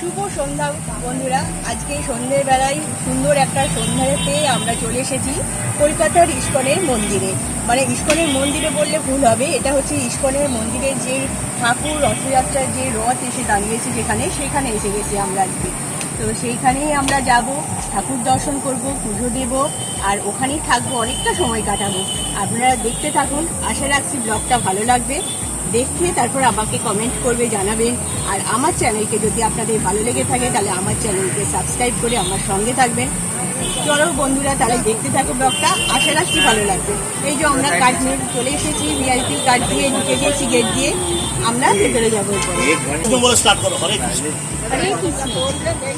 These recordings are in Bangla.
শুভ সন্ধ্যা, বন্ধুরা। আজকে সন্ধ্যের বেলায় সুন্দর একটা সন্ধ্যাতে আমরা চলে এসেছি কলকাতার ইস্কনের মন্দিরে। মানে ইস্কনের মন্দিরে বললে ভুল হবে, এটা হচ্ছে ইস্কনের মন্দিরের যে ঠাকুর রথযাত্রার যে রথ এসে দাঁড়িয়েছে যেখানে, সেখানে এসে গেছি আমরা আজকে। তো সেইখানেই আমরা যাব, ঠাকুর দর্শন করব, পুজো দেব, আর ওখানেই থাকব, অনেকটা সময় কাটাবো। আপনারা দেখতে থাকুন, আশা রাখছি ব্লগটা ভালো লাগবে। দেখে তারপর আমাকে কমেন্ট করবে জানাবেন আর আমার চ্যানেলকে যদি আপনাদের ভালো লেগে থাকে তাহলে আমার চ্যানেলকে সাবস্ক্রাইব করে আমার সঙ্গে থাকবেন। চলো বন্ধুরা তাহলে দেখতে থাকো ব্লগটা। আশা রাখছি ভালো লাগবে। এই যে আমরা কার্ড নিয়ে চলে এসেছি ভিআইপি কার্ড দিয়ে ঢুকে গেছি গেট দিয়ে। আমরা ভেতরে যাব হরে কৃষ্ণ।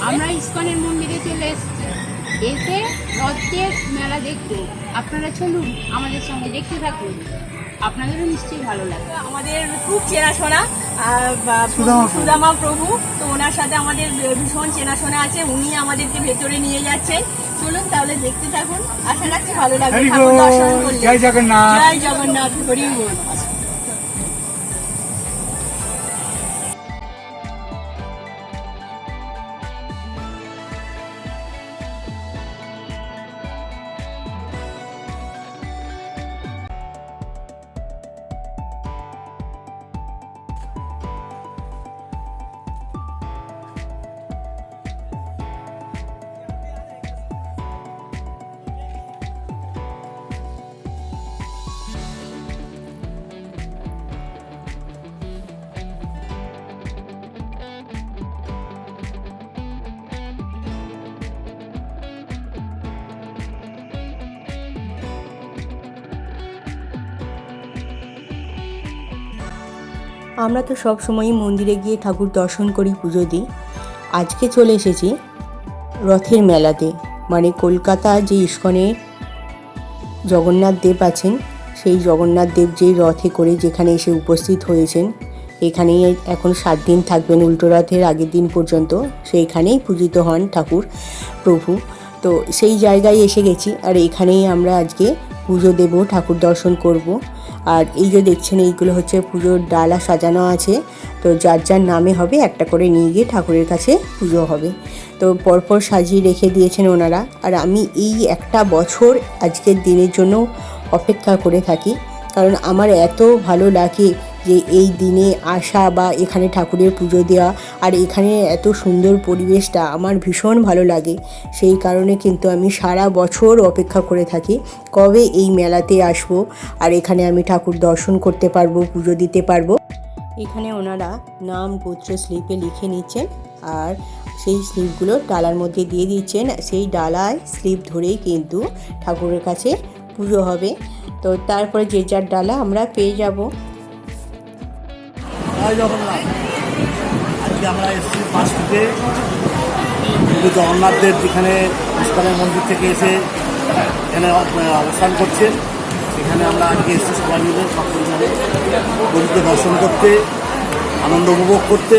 আমরা ইস্কনের মন্দিরে চলে এসেছি। এসে রথের মেলা দেখব। আপনারা চলুন আমাদের সঙ্গে দেখতে থাকুন। আপনাদেরও নিশ্চয়ই ভালো লাগবে আমাদের খুব চেনাশোনা সুদামা প্রভু। তো ওনার সাথে আমাদের ভীষণ চেনাশোনা আছে উনি আমাদেরকে ভেতরে নিয়ে যাচ্ছেন। চলুন তাহলে দেখতে থাকুন। আশা রাখছি ভালো লাগবে। জয় জগন্নাথ। জয় জগন্নাথ হরি বল। আমরা তো সব সময়ই মন্দিরে গিয়ে ঠাকুর দর্শন করি, পুজো দিই। আজকে চলে এসেছি রথের মেলাতে। মানে কলকাতা যে ইস্কনে জগন্নাথ দেব আছেন, সেই জগন্নাথ দেব যে রথে করে যেখানে এসে উপস্থিত হয়েছেন, এখানেই এখন সাত দিন থাকবেন উল্টো রথের আগের দিন পর্যন্ত, সেইখানেই পূজিত হন ঠাকুর, প্রভু। তো সেই জায়গায় এসে গেছি, আর এখানেই আমরা আজকে পুজো দেব, ঠাকুর দর্শন করব। আর এই যে দেখছেন, এইগুলো হচ্ছে পুজোর ডালা সাজানো আছে। তো যার যার নামে হবে, একটা করে নিয়ে গিয়ে ঠাকুরের কাছে পুজো হবে। তো পরপর সাজিয়ে রেখে দিয়েছেন ওনারা। আর আমি এই একটা বছর আজকের দিনের জন্য অপেক্ষা করে থাকি। কারণ আমার এত ভালো লাগে যে এই দিনে আসা বা এখানে ঠাকুরের পুজো দেওয়া আর এখানে এত সুন্দর পরিবেশটা আমার ভীষণ ভালো লাগে। সেই কারণে কিন্তু আমি সারা বছর অপেক্ষা করে থাকি কবে এই মেলাতে আসব আর এখানে আমি ঠাকুর দর্শন করতে পারব, পুজো দিতে পারব। এখানে ওনারা নাম, গোত্র, স্লিপে লিখে নিচ্ছেন আর সেই স্লিপগুলো ডালার মধ্যে দিয়ে দিচ্ছেন। সেই ডালায় স্লিপ ধরেই কিন্তু ঠাকুরের কাছে পুজো হবে। তো তারপরে যে যার ডালা আমরা পেয়ে যাব। আজকে আমরা এসেছি পাঁচটিতে কিন্তু জগন্নাথ যেখানে ইস্কনের মন্দির থেকে এসে এখানে অবস্থান করছেন সেখানে আমরা আজকে এসেছি সবাই মিলে সব পরিবারে গরিবকে দর্শন করতে, আনন্দ উপভোগ করতে।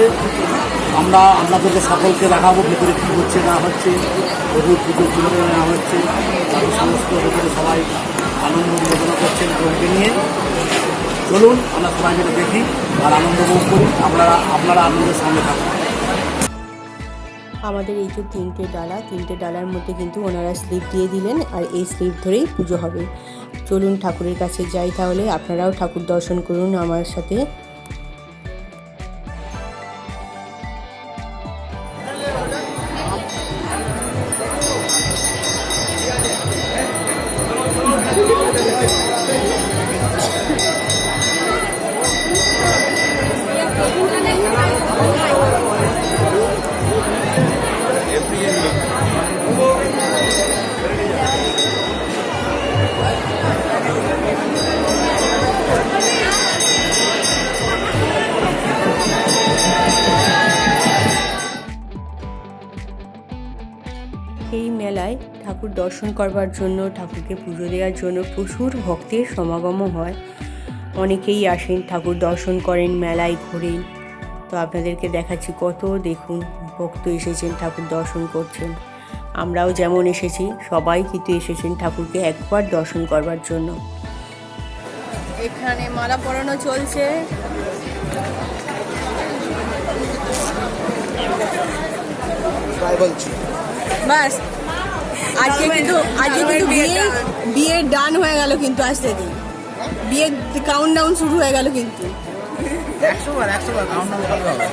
আমরা আপনাদেরকে সকলকে দেখাবো ভেতরে কী হচ্ছে, না হচ্ছে, প্রভুর পুজো কীভাবে নেওয়া হচ্ছে। তাদের সমস্ত ভেতরে সবাই আনন্দ বিবেচনা করছেন প্রভুকে নিয়ে। চলুন, আমরা সবাই মিলে দেখি আর আনন্দ উপভোগ করি, আপনারা আপনারা আনন্দের সঙ্গে থাকুন। আমাদের এই যে তিনটে ডালা, তিনটে ডালার মধ্যে কিন্তু ওনারা স্লিপ দিয়ে দিলেন আর এই স্লিপ ধরেই পুজো হবে। চলুন ঠাকুরের কাছে যাই তাহলে, আপনারাও ঠাকুর দর্শন করুন আমার সাথে। ঠাকুর দর্শন করবার জন্য ঠাকুরকে পুজো দেওয়ার জন্য প্রচুর ভক্তের সমাগম হয়। অনেকেই আসেন ঠাকুর দর্শন করেন মেলায় ঘোরেন। তো আপনাদেরকে দেখাচ্ছি কত দেখুন ভক্ত এসেছেন ঠাকুর দর্শন করছেন। আমরাও যেমন এসেছি সবাই কিন্তু এসেছেন ঠাকুরকে একবার দর্শন করবার জন্য। এখানে মালা পরানো চলছে। বাস। আজকে কিন্তু আজকে কিন্তু বিয়ে বিয়ের ডান হয়ে গেল কিন্তু আজ থেকে বিয়ের কাউন্ট ডাউন শুরু হয়ে গেল কিন্তু। একশো বার একশো বার কাউন্ট ডাউন করতে হবে।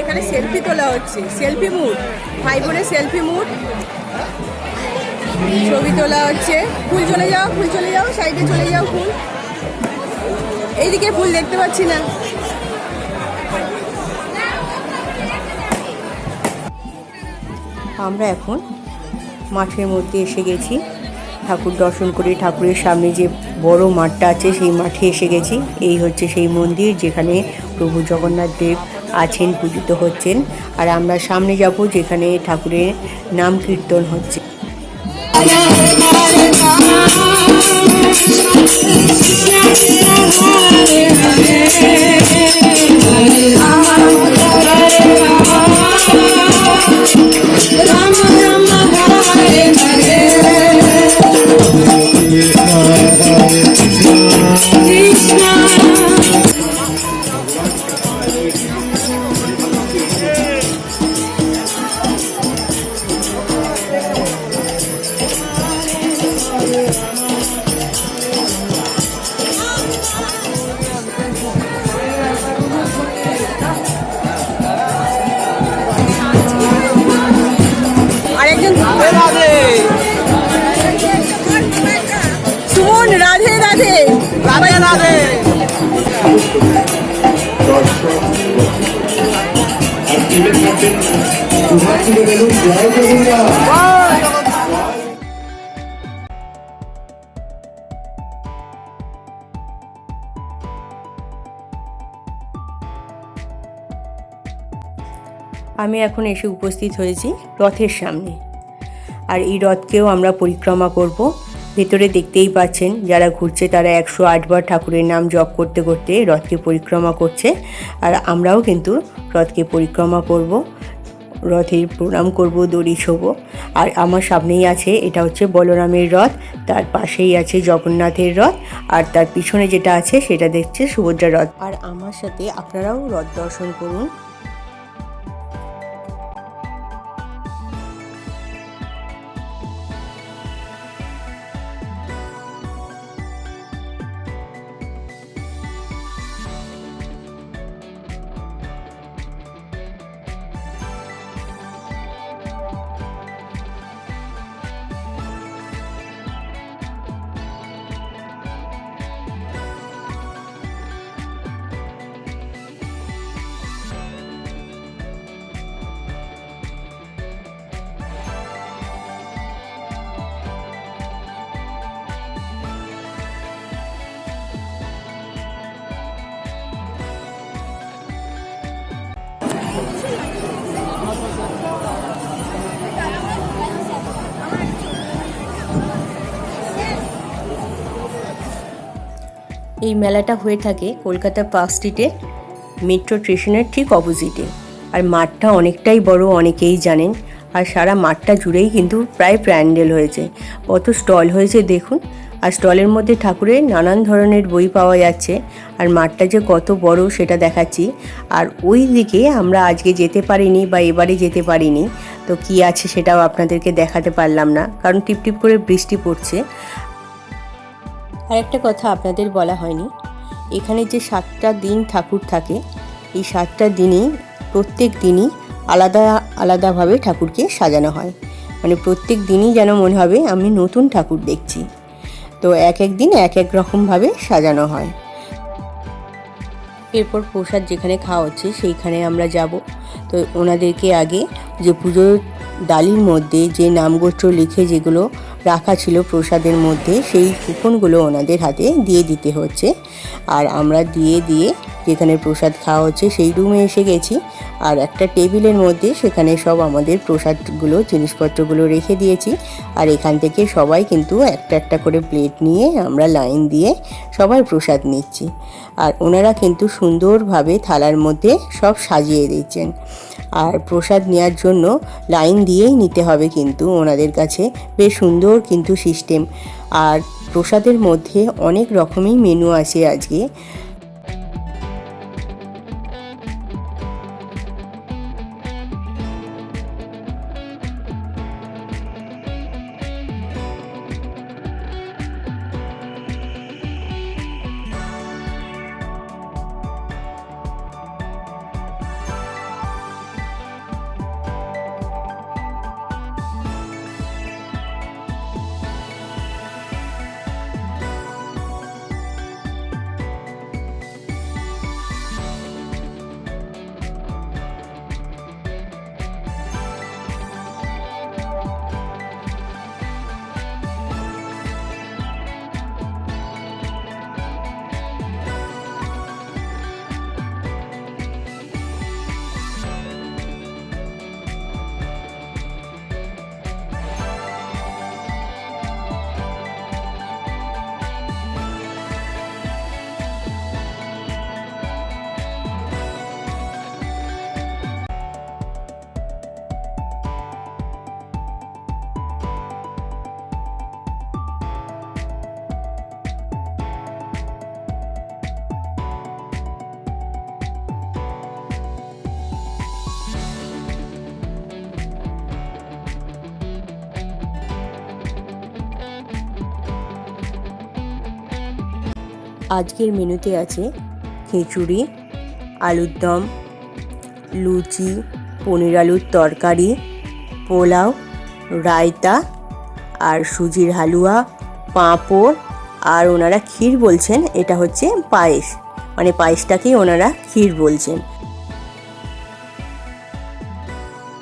এখানে সেলফি তোলা হচ্ছে। সেলফি মুড ভাই বোনের সেলফি মুড ছবি তোলা হচ্ছে। ফুল চলে যাও ফুল চলে যাও সাইডে চলে যাও ফুল। এইদিকে ফুল দেখতে পাচ্ছি না। আমরা এখন মাঠের মধ্যে এসে গেছি। ঠাকুর দর্শন করে ঠাকুরের সামনে যে বড় মাঠটা আছে, সেই মাঠে এসে গেছি। এই হচ্ছে সেই মন্দির যেখানে প্রভু জগন্নাথ দেব আছেন, পূজিত হচ্ছেন। আর আমরা সামনে যাব যেখানে ঠাকুরের নাম কীর্তন হচ্ছে। আরেকজন আমি এখন এসে উপস্থিত হয়েছি রথের সামনে। আর এই রথকেও আমরা পরিক্রমা করব। ভেতরে দেখতেই পাচ্ছেন যারা ঘুরছে তারা একশো আটবার ঠাকুরের নাম জপ করতে করতে রথকে পরিক্রমা করছে। আর আমরাও কিন্তু রথকে পরিক্রমা করব, রথের প্রণাম করব, দড়ি ছোব। আর আমার সামনেই আছে, এটা হচ্ছে বলরামের রথ, তার পাশেই আছে জগন্নাথের রথ, আর তার পিছনে যেটা আছে সেটা দেখছে সুভদ্রা রথ। আর আমার সাথে আপনারাও রথ দর্শন করুন। এই মেলাটা হয়ে থাকে কলকাতা পার্ক স্ট্রিটে, মেট্রো স্টেশনের ঠিক অপোজিটে। আর মাঠটা অনেকটাই বড়, অনেকেই জানেন। আর সারা মাঠটা জুড়েই কিন্তু প্রায় প্যান্ডেল হয়েছে। কত স্টল হয়েছে দেখুন। আর স্টলের মধ্যে ঠাকুরের নানান ধরনের বই পাওয়া যাচ্ছে। আর মাঠটা যে কত বড় সেটা দেখাচ্ছি। আর ওই দিকে আমরা আজকে যেতে পারিনি বা এবারে যেতে পারিনি। তো কি আছে সেটাও আপনাদেরকে দেখাতে পারলাম না। কারণ টিপ টিপ করে বৃষ্টি পড়ছে। আর একটা কথা আপনাদের বলা হয়নি। এখানে যে সাতটা দিন ঠাকুর থাকে, এই সাতটা দিনই প্রত্যেক দিনই আলাদা, আলাদাভাবে ঠাকুরকে সাজানো হয়। মানে প্রত্যেক দিনই যেন মনে হবে আমি নতুন ঠাকুর দেখছি। তো এক এক দিন এক এক রকমভাবে সাজানো হয়। এরপর প্রসাদ যেখানে খাওয়া হচ্ছে, সেইখানে আমরা যাব। তো ওনাদেরকে আগে যে পুজোর ডালির মধ্যে যে নামগোত্র লিখে যেগুলো রাখা ছিল প্রসাদের মধ্যে, সেই কুপনগুলো ওনাদের হাতে দিয়ে দিতে হচ্ছে। আর আমরা দিয়ে দিয়ে যেখানে প্রসাদ খাওয়া হচ্ছে, সেই রুমে এসে গেছি। আর একটা টেবিলের মধ্যে সেখানে সব আমাদের প্রসাদগুলো, জিনিসপত্রগুলো রেখে দিয়েছি। আর এখান থেকে সবাই কিন্তু একটা একটা করে প্লেট নিয়ে আমরা লাইন দিয়ে সবাই প্রসাদ নিচ্ছি। আর ওনারা কিন্তু সুন্দরভাবে থালার মধ্যে সব সাজিয়ে দিচ্ছেন আর প্রসাদ নেওয়ার জন্য লাইন দিয়েই নিতে হবে কিন্তু ওনাদের কাছে বেশ সুন্দর কিন্তু সিস্টেম। আর প্রসাদের মধ্যে অনেক রকমই মেনু আছে আজকে। আজকের মেনুতে আছে খিচুড়ি, আলুর দম, লুচি, পনির আলুর তরকারি, পোলাও, রায়তা আর সুজির হালুয়া, পাঁপড় আর ওনারা ক্ষীর বলছেন, এটা হচ্ছে পায়েস। মানে পায়েসটাকেই ওনারা ক্ষীর বলছেন।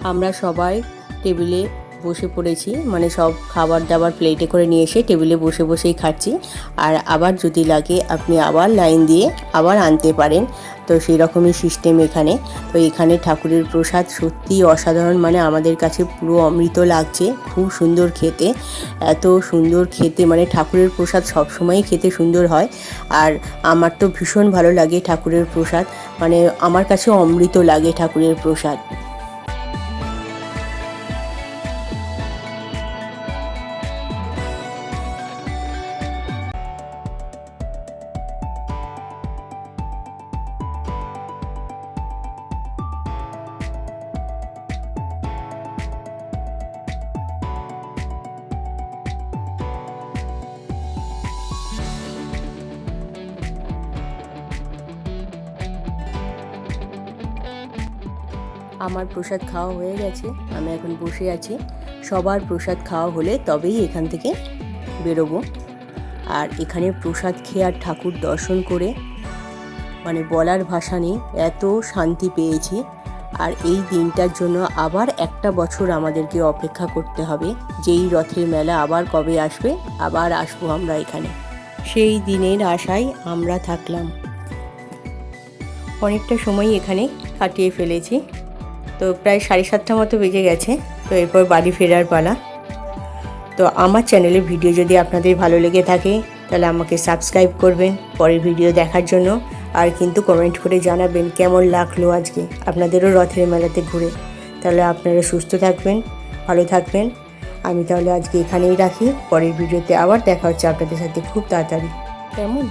আমরা সবাই টেবিলে বসে পড়েছি। মানে সব খাবার দাবার প্লেটে করে নিয়ে এসে টেবিলে বসে বসেই খাচ্ছি। আর আবার যদি লাগে আপনি আবার লাইন দিয়ে আবার আনতে পারেন। তো সেই রকমই সিস্টেম এখানে। তো এখানে ঠাকুরের প্রসাদ সত্যিই অসাধারণ। মানে আমাদের কাছে পুরো অমৃত লাগছে। খুব সুন্দর খেতে। এত সুন্দর খেতে। মানে ঠাকুরের প্রসাদ সবসময়ই খেতে সুন্দর হয়। আর আমার তো ভীষণ ভালো লাগে ঠাকুরের প্রসাদ। মানে আমার কাছে অমৃত লাগে ঠাকুরের প্রসাদ। আমার প্রসাদ খাওয়া হয়ে গেছে, আমি এখন বসে আছি। সবার প্রসাদ খাওয়া হলে তবেই এখান থেকে বেরোবো। আর এখানে প্রসাদ খেয়ে আর ঠাকুর দর্শন করে মানে বলার ভাষা নেই, এত শান্তি পেয়েছি। আর এই দিনটার জন্য আবার একটা বছর আমাদেরকে অপেক্ষা করতে হবে, যেই রথের মেলা আবার কবে আসবে, আবার আসব আমরা এখানে। সেই দিনের আশায় আমরা থাকলাম। অনেকটা সময় এখানে কাটিয়ে ফেলেছি। তো প্রায় সাড়ে সাতটা মতো বেজে গেছে, তো এরপর বাড়ি ফেরার পালা। তো আমার চ্যানেলের ভিডিও যদি আপনাদের ভালো লেগে থাকে, তাহলে আমাকে সাবস্ক্রাইব করবেন পরের ভিডিও দেখার জন্য। আর কিন্তু কমেন্ট করে জানাবেন কেমন লাগল আজকে আপনাদেরও রথের মেলাতে ঘুরে। তাহলে আপনারা সুস্থ থাকবেন, ভালো থাকবেন। আমি তাহলে আজকে এখানেই রাখি, পরের ভিডিওতে আবার দেখা হচ্ছে আপনাদের সাথে খুব তাড়াতাড়ি। কেমন?